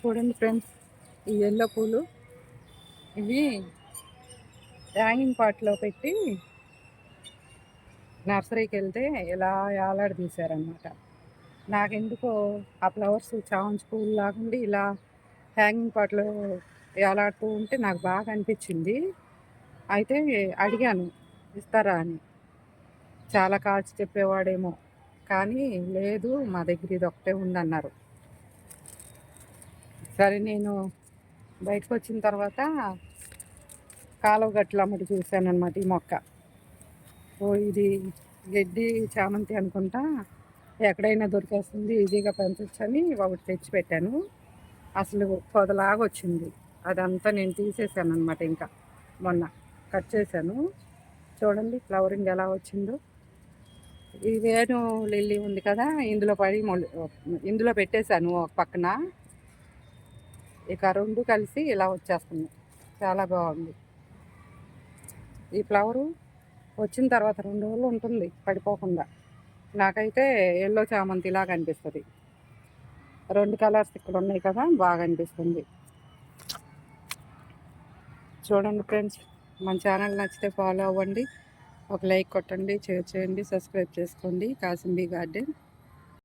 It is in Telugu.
చూడండి ఫ్రెండ్స్ ఈ ఎల్లో పూలు. ఇవి హ్యాంగింగ్ పాట్లో పెట్టి నర్సరీకి వెళ్తే ఇలా ఏలాడ తీశారనమాట నాకెందుకో ఆ ఫ్లవర్స్ చామంతి పూలు లాగుండి ఇలా హ్యాంగింగ్ పాట్లో వేలాడుతూ ఉంటే నాకు బాగా అనిపించింది. అయితే అడిగాను ఇస్తారా అని. చాలా కాల్చి చెప్పేవాడేమో కానీ లేదు మా దగ్గర ఇది ఒకటే ఉందన్నారు. సరే నేను బయటకు వచ్చిన తర్వాత కాలువ గట్ల అమ్మటి చూశానమాట అనమాట ఈ మొక్క. ఓ ఇది గడ్డి చామంతి అనుకుంటా. ఎక్కడైనా దొరికేస్తుంది ఈజీగా పెంచొచ్చని ఒకటి తెచ్చి పెట్టాను అసలు పొదలాగా వచ్చింది అదంతా నేను తీసేసాను అనమాట ఇంకా మొన్న కట్ చేశాను. చూడండి ఫ్లవరింగ్ ఎలా వచ్చిందో. ఈ వేణు లిల్లీ ఉంది కదా ఇందులో పడి ఇందులో పెట్టేశాను ఒక పక్కన. ఇక రెండు కలిసి ఇలా వచ్చేస్తుంది. చాలా బాగుంది. ఈ ఫ్లవరు వచ్చిన తర్వాత రెండు రోజులు ఉంటుంది పడిపోకుండా. నాకైతే ఎల్లో చామంతి లాగా అనిపిస్తుంది. రెండు కలర్స్ ఇక్కడ ఉన్నాయి కదా బాగా అనిపిస్తుంది. చూడండి ఫ్రెండ్స్ మన ఛానల్ నచ్చితే ఫాలో అవ్వండి. ఒక లైక్ కొట్టండి షేర్ చేయండి సబ్స్క్రైబ్ చేసుకోండి. కాసింబీ గార్డెన్.